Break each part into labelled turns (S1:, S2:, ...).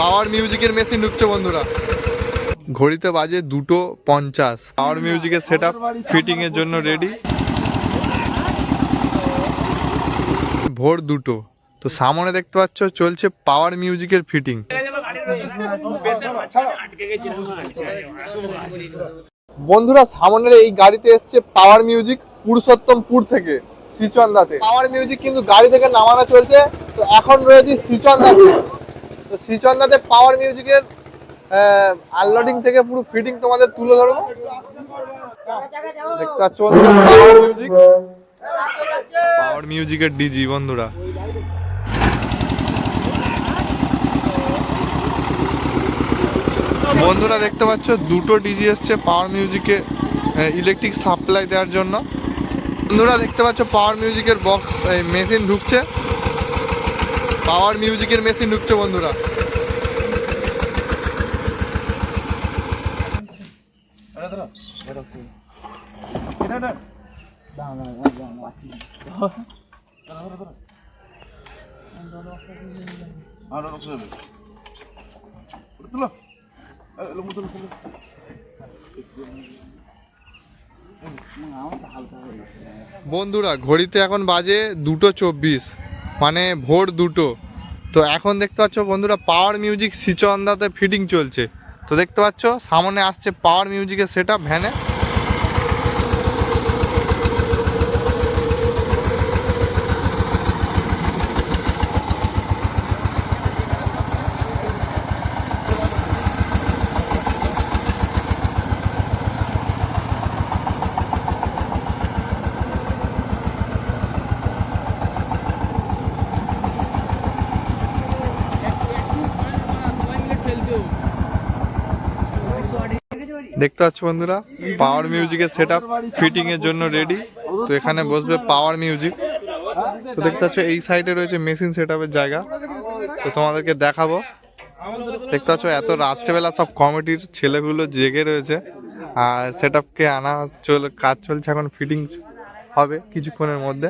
S1: পাওয়ার মিউজিকের মেশিন ঢুকছে বন্ধুরা। ঘড়িতে বাজে দুটো পঞ্চাশ। পাওয়ার মিউজিকের সেট আপ ফিটিংয়ের জন্য রেডি ভোর দুটো। তো সামনে দেখতে পাচ্ছ, চলছে পাওয়ার মিউজিকের ফিটিং বন্ধুরা, সামনের এই গাড়িতে এসছে পাওয়ার মিউজিক পুরুষোত্তমপুর থেকে শ্রীচন্দাতে পাওয়ার মিউজিক কিন্তু গাড়ি থেকে নামানো চলছে। তো এখন রয়েছে শ্রীচন্দাতে তো শ্রীচন্দাতে পাওয়ার মিউজিকের আনলোডিং থেকে পুরো ফিটিং তোমাদের তুলে ধরবো দেখতে পাচ্ছ পাওয়ার মিউজিক পাওয়ার মিউজিকের ডিজি বন্ধুরা। বন্ধুরা, দেখতে পাচ্ছ, দুটো ডিজি এসছে পাওয়ার মিউজিকে ইলেকট্রিক সাপ্লাই দেওয়ার জন্য। বন্ধুরা, দেখতে পাচ্ছ পাওয়ার মিউজিকের বক্স মেশিন ঢুকছে। পাওয়ার মিউজিকের মেশিন ঢুকছে বন্ধুরা। বন্ধুরা ঘড়িতে এখন বাজে দুটো চব্বিশ মানে ভোর দুটো। তো এখন দেখতে পাচ্ছ বন্ধুরা পাওয়ার মিউজিক সিচন্দাতে ফিটিং চলছে। তো দেখতে পাচ্ছ, সামনে আসছে পাওয়ার মিউজিকের সেটা ভ্যানে দেখতে পাচ্ছ বন্ধুরা? পাওয়ার মিউজিকের সেট আপ ফিটিং এর জন্য রেডি তো এখানে বসবে পাওয়ার মিউজিক তো দেখতে পাচ্ছ এই সাইডে রয়েছে মেশিন সেট আপের জায়গা। তো তোমাদেরকে দেখাবো। দেখতে পাচ্ছ এত রাত্রেবেলা সব কমিটির ছেলেগুলো জেগে রয়েছে। আর সেট আপকে আনা চল কাজ চলছে এখন ফিটিং হবে কিছুক্ষণের মধ্যে।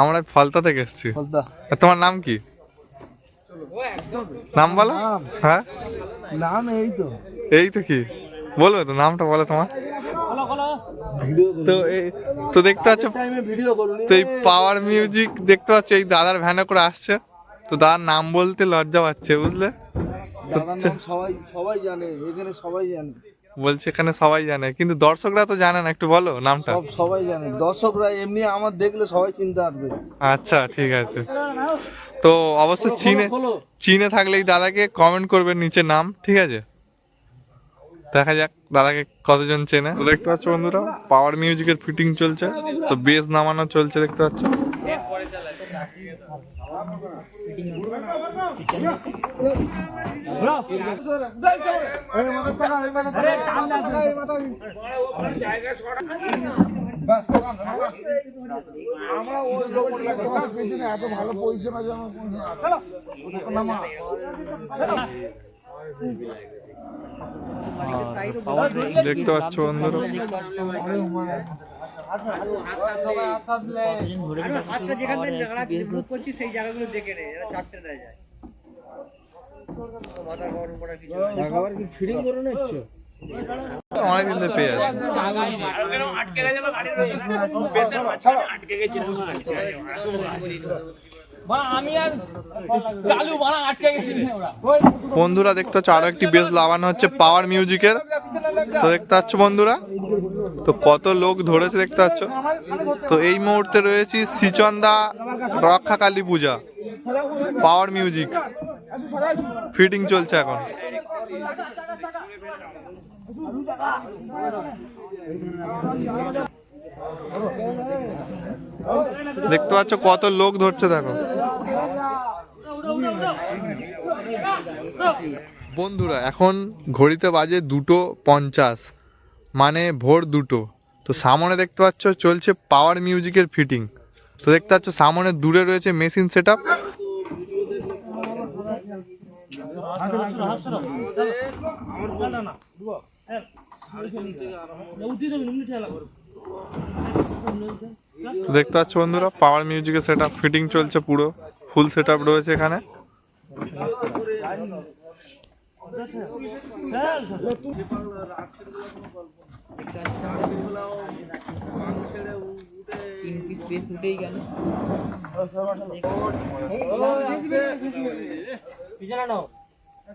S1: আমরা ফলতা থেকে এসেছি। তোমার নাম কি? নাম বলো? হ্যাঁ?
S2: নাম এই তো।
S1: এই তো কি? বলবে তো নামটা বলো তোমার। তো এই তো দেখতে পাচ্ছ
S2: ভিডিও
S1: তো এই পাওয়ার মিউজিক দেখতে পাচ্ছ এই দাদার ভ্যানে করে আসছে। তো দাদার নাম বলতে লজ্জা পাচ্ছে বুঝলে?
S2: সবাই সবাই জানে এখানে সবাই জানে।
S1: বলছে এখানে সবাই জানে কিন্তু দর্শকরা তো জানে না একটু বলো নামটা।
S2: সবাই জানে। দর্শকরা এমনি আমার দেখলে সবাই চিন্তা আসবে
S1: আচ্ছা ঠিক আছে। তো অবশ্যই চিনে চিনে থাকলে এই দাদাকে কমেন্ট করবেন নিচে নাম ঠিক আছে? দেখা যাক দাদাকে কতজন চেনে। তো দেখতে পাচ্ছ বন্ধুরা পাওয়ার মিউজিকের ফিটিং চলছে তো বেস নামানো চলছে দেখতে পাচ্ছ?
S2: আমরা ওই লোকের তোমার পেছনে এত ভালো পজিশন আছে আমার
S1: দেখতে পাচ্ছ বন্ধুরা
S3: হাতটা যেখান থেকে করছি সেই জায়গাগুলো দেখে নে এরা চারটে দেয় যায়। মাথা কিছু
S2: ফিডিং করে নিচ্ছ?
S1: পেয়ে বন্ধুরা, দেখতে পাচ্ছ, আরও একটি বেশ লাগানো হচ্ছে পাওয়ার মিউজিকের তো দেখতে পাচ্ছ, বন্ধুরা, তো কত লোক ধরেছে, দেখতে পাচ্ছ। তো এই মুহূর্তে রয়েছি শ্রীচন্দা রক্ষা Kali Puja power music fitting চলছে এখন। দেখতে পাচ্ছ কত লোক ধরছে, দেখো। বন্ধুরা, এখন ঘড়িতে বাজে দুটো পঞ্চাশ মানে ভোর দুটো। তো সামনে দেখতে পাচ্ছ চলছে পাওয়ার মিউজিকের ফিটিং তো দেখতে পাচ্ছ সামনে দূরে রয়েছে মেশিন সেট আপ দেখতে পাচ্ছ বন্ধুরা পাওয়ার মিউজিকের সেট ফিটিং চলছে পুরো ফুল সেট রয়েছে এখানে।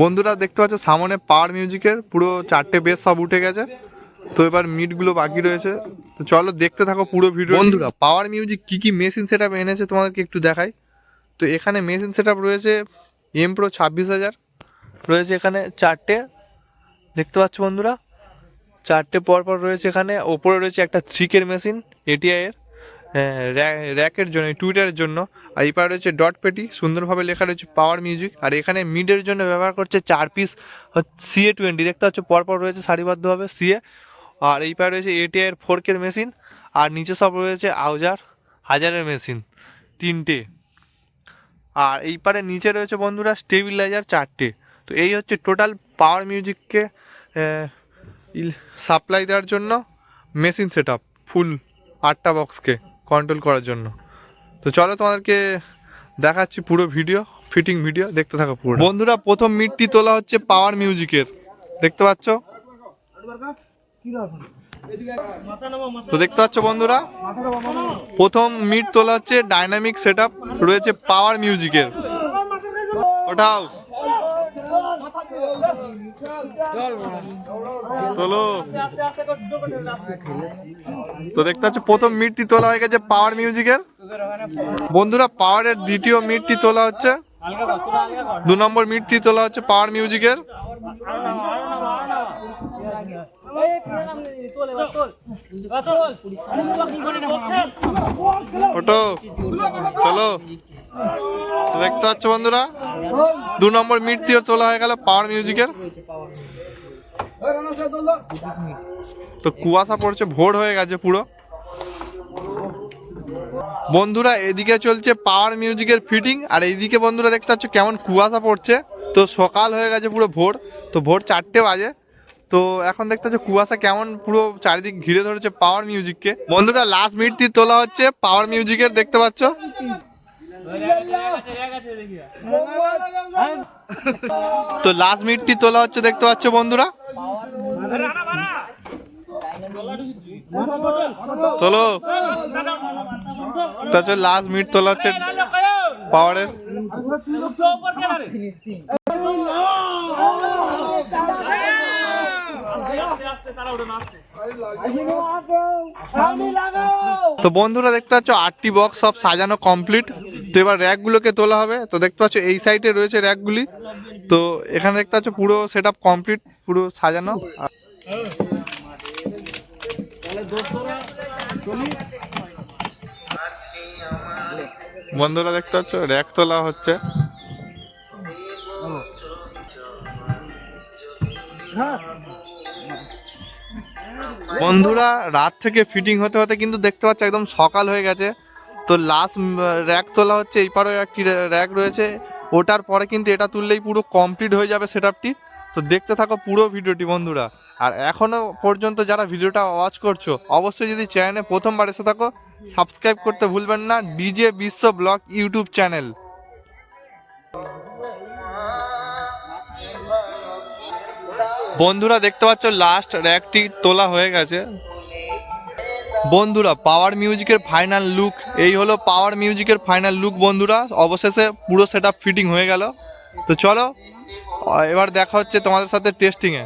S1: বন্ধুরা দেখতে পাচ্ছ সামনে পাওয়ার মিউজিকের পুরো চারটে বেস সব উঠে গেছে। তো এবার মিটগুলো বাকি রয়েছে। তো চলো দেখতে থাকো পুরো ভিডিও বন্ধুরা পাওয়ার মিউজিক কি কি মেশিন সেট এনেছে তোমাদেরকে একটু দেখাই। তো এখানে মেশিন সেট রয়েছে এম প্রো ছাব্বিশ হাজার। রয়েছে এখানে চারটে। দেখতে পাচ্ছ বন্ধুরা চারটে পরপর রয়েছে এখানে। ওপরে রয়েছে একটা থ্রিকের মেশিন এটিআইয়ের র্যাকের জন্য টুইটারের জন্য। আর এই পারে রয়েছে ডট পেটি সুন্দরভাবে লেখা রয়েছে পাওয়ার মিউজিক আর এখানে মিডের জন্য ব্যবহার করছে চার পিস সিএ টোয়েন্টি দেখতে পাচ্ছ, পরপর রয়েছে সারিবদ্ধভাবে সিএ আর এই পারে রয়েছে এটিআইয়ের ফোরকের মেশিন আর নিচে সব রয়েছে আউজার হাজারের মেশিন তিনটে। আর এই পারে নিচে রয়েছে বন্ধুরা স্টেবিলাইজার চারটে। তো এই হচ্ছে টোটাল পাওয়ার মিউজিককে সাপ্লাই দেওয়ার জন্য মেশিন সেট আপ ফুল আটটা বক্সকে কন্ট্রোল করার জন্য। তো চলো তোমাদেরকে দেখাচ্ছি পুরো ভিডিও ফিটিং ভিডিও দেখতে থাকো পুরো বন্ধুরা, প্রথম মিটটি তোলা হচ্ছে পাওয়ার মিউজিকের দেখতে পাচ্ছ? তো দেখতে পাচ্ছ বন্ধুরা? প্রথম মিট তোলা হচ্ছে ডাইনামিক সেট রয়েছে পাওয়ার মিউজিকের ওঠাও। তো দেখতে পাচ্ছ, প্রথম মিটটি তোলা হয়ে গেছে পাওয়ার মিউজিকের বন্ধুরা পাওয়ারের দ্বিতীয় মিটটি তোলা হচ্ছে। দু নম্বর মিটটি তোলা হচ্ছে পাওয়ার মিউজিকের ওটো চলো। দেখতে পাচ্ছ বন্ধুরা, দু নম্বর মিটটিও তোলা হয়ে গেল পাওয়ার মিউজিকের তো কুয়াশা পড়ছে, ভোর হয়ে গেছে পুরো। বন্ধুরা, এদিকে চলছে পাওয়ার মিউজিকের ফিটিং আর এইদিকে বন্ধুরা দেখতে পাচ্ছ কেমন কুয়াশা পড়ছে। তো সকাল হয়ে গেছে পুরো ভোর, তো ভোর চারটে বাজে। তো এখন দেখতে পাচ্ছ কুয়াশা কেমন পুরো চারিদিক ঘিরে ধরেছে পাওয়ার মিউজিককে বন্ধুরা লাস্ট মিনিট তোলা হচ্ছে পাওয়ার মিউজিকের দেখতে পাচ্ছ? তো লাস্ট মিনিটটি তোলা হচ্ছে, দেখতে পাচ্ছ বন্ধুরা? তোলো। তো লাস্ট মিনিট তোলা হচ্ছে পাওয়ারের তো বন্ধুরা, দেখতে পাচ্ছ আটটি বক্স সব সাজানো কমপ্লিট তো এবার র্যাকগুলোকে তোলা হবে। তো দেখতে পাচ্ছ, এই সাইডে রয়েছে র্যাকগুলি। তো এখানে দেখতে পাচ্ছ, পুরো সেট কমপ্লিট পুরো সাজানো। বন্ধুরা দেখতে পাচ্ছ, র্যাক তোলা হচ্ছে। বন্ধুরা, রাত থেকে ফিটিং হতে হতে কিন্তু দেখতে পাচ্ছ, একদম সকাল হয়ে গেছে। তো লাস্ট র্যাক তোলা হচ্ছে এই পারেও একটি র্যাক রয়েছে। ওটার পরে কিন্তু এটা তুললেই পুরো কমপ্লিট হয়ে যাবে সেট তো দেখতে থাকো পুরো ভিডিওটি বন্ধুরা। আর এখনও পর্যন্ত যারা ভিডিওটা ওয়াচ করছ, অবশ্যই যদি চ্যানেলে প্রথমবার এসে থাকো সাবস্ক্রাইব করতে ভুলবেন না। ডিজে বিশ্ব ব্লগ ইউটিউব চ্যানেল বন্ধুরা, দেখতে পাচ্ছ লাস্ট র্যাকটি তোলা হয়ে গেছে। বন্ধুরা পাওয়ার মিউজিকের ফাইনাল লুক এই হলো পাওয়ার মিউজিকের ফাইনাল লুক বন্ধুরা। অবশেষে পুরো সেট ফিটিং হয়ে গেল। তো চলো এবার দেখা হচ্ছে তোমাদের সাথে টেস্টিংয়ে